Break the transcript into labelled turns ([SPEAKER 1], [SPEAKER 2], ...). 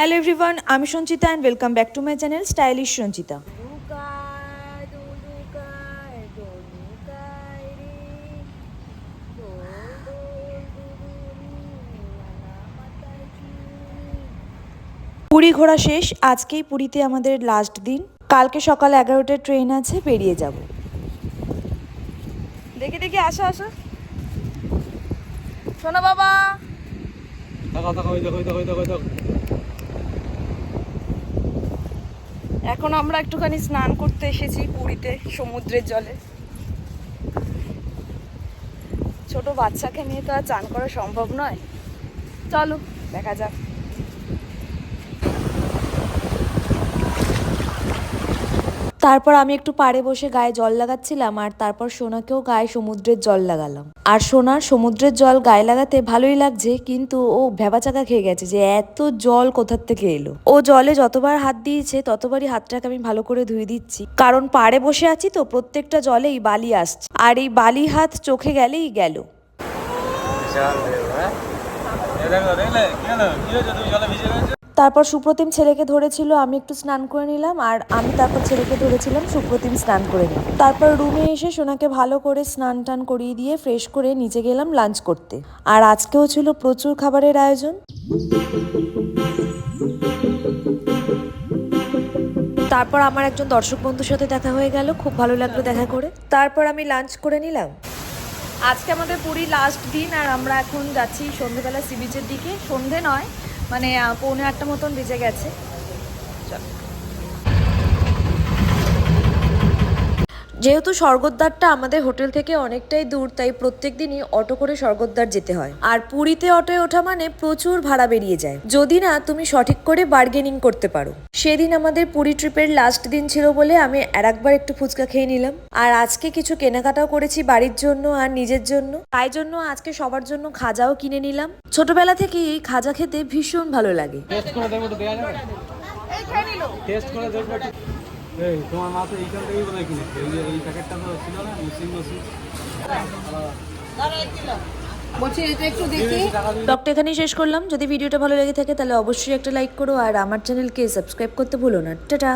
[SPEAKER 1] Hello everyone আমি Sanchita and welcome back to my channel stylish Sanchita. Puri ঘোরা শেষ, আজকেই পুরীতে আমাদের লাস্ট দিন। কালকে সকাল এগারোটার ট্রেন আছে, বেরিয়ে যাব।
[SPEAKER 2] দেখে দেখে, আসো আসো। শোনো বাবা।
[SPEAKER 3] দেখো দেখো দেখো দেখো দেখো।
[SPEAKER 2] এখন আমরা একটুখানি স্নান করতে এসেছি পুরীতে, সমুদ্রের জলে। ছোট বাচ্চাকে নিয়ে তো আর চান করা সম্ভব নয়। চলো, দেখা যাক।
[SPEAKER 1] তারপর আমি একটু পাড়ে বসে গায়ে জল লাগাচ্ছিলাম আর তারপর সোনাকেও গায়ে সমুদ্রের জল লাগালাম। আর সোনার সমুদ্রের জল গায়ে লাগাতে ভালোই লাগছে, কিন্তু ও ভেবাচাকা খেয়ে গেছে যে এত জল কোথার থেকে এলো। ও জলে যতবার হাত দিয়েছে, ততবারই হাতটাকে আমি ভালো করে ধুয়ে দিচ্ছি। কারণ পাড়ে বসে আছি তো প্রত্যেকটা জলেই বালি আসছে। আর এই বালি হাত চোখে গেলেই গেল। তারপর সুপ্রতিম ছেলেকে ধরেছিল, আমি একটু স্নান করে নিলাম আর আমি তারপর ছেলেকে ধরেছিলাম, সুপ্রতিম স্নান করে নিল। তারপর রুমে এসে সোনাকে ভালো করে স্নান টান করিয়ে দিয়ে ফ্রেশ করে নিচে গেলাম লাঞ্চ করতে। আর আজকেও ছিল প্রচুর খাবারের আয়োজন। তারপর আমার একজন দর্শক বন্ধুর সাথে দেখা হয়ে গেল, খুব ভালো লাগল দেখা করে। তারপর আমি লাঞ্চ করে নিলাম।
[SPEAKER 2] আজকে আমাদের পুরী লাস্ট দিন আর আমরা এখন যাচ্ছি সন্ধেবেলা সি বিচের দিকে। সন্ধে নয় মানে পৌনে আটটা মতন ভিজে গেছে।
[SPEAKER 1] যেহেতু স্বর্গদ্বারটা আমাদের হোটেল থেকে অনেকটাই দূর তাই প্রত্যেক দিনই অটো করে স্বর্গদ্বার যেতে হয়। আর পুরীতে অটোয় ওঠা মানে প্রচুর ভাড়া বেরিয়ে যায়। যদি না তুমি সঠিক করে বার্গেনিং করতে পারো। সেদিন আমাদের পুরী ট্রিপের লাস্ট দিন ছিল বলে আমি আর একবার একটু ফুচকা খেয়ে নিলাম। আর আজকে কিছু কেনাকাটাও করেছি বাড়ির জন্য আর নিজের জন্য। তাই জন্য আজকে সবার জন্য খাজাও কিনে নিলাম। ছোটবেলা থেকেই এই খাজা খেতে ভীষণ ভালো লাগে।
[SPEAKER 3] টেস্ট করে টেস্ট করে এই তোমার মা তো এইখান থেকেই বোধহয় কিনেছে এই যে এই প্যাকেটটা তো ছিল না মেশিন মেশিন।
[SPEAKER 2] বলছি এটা একটু দেখি।
[SPEAKER 1] ব্লগটা এখানেই শেষ করলাম। যদি ভিডিওটা ভালো লেগে থাকে তাহলে অবশ্যই একটা লাইক করো আর আমার চ্যানেলকে সাবস্ক্রাইব করতে ভুলো না। টাটা।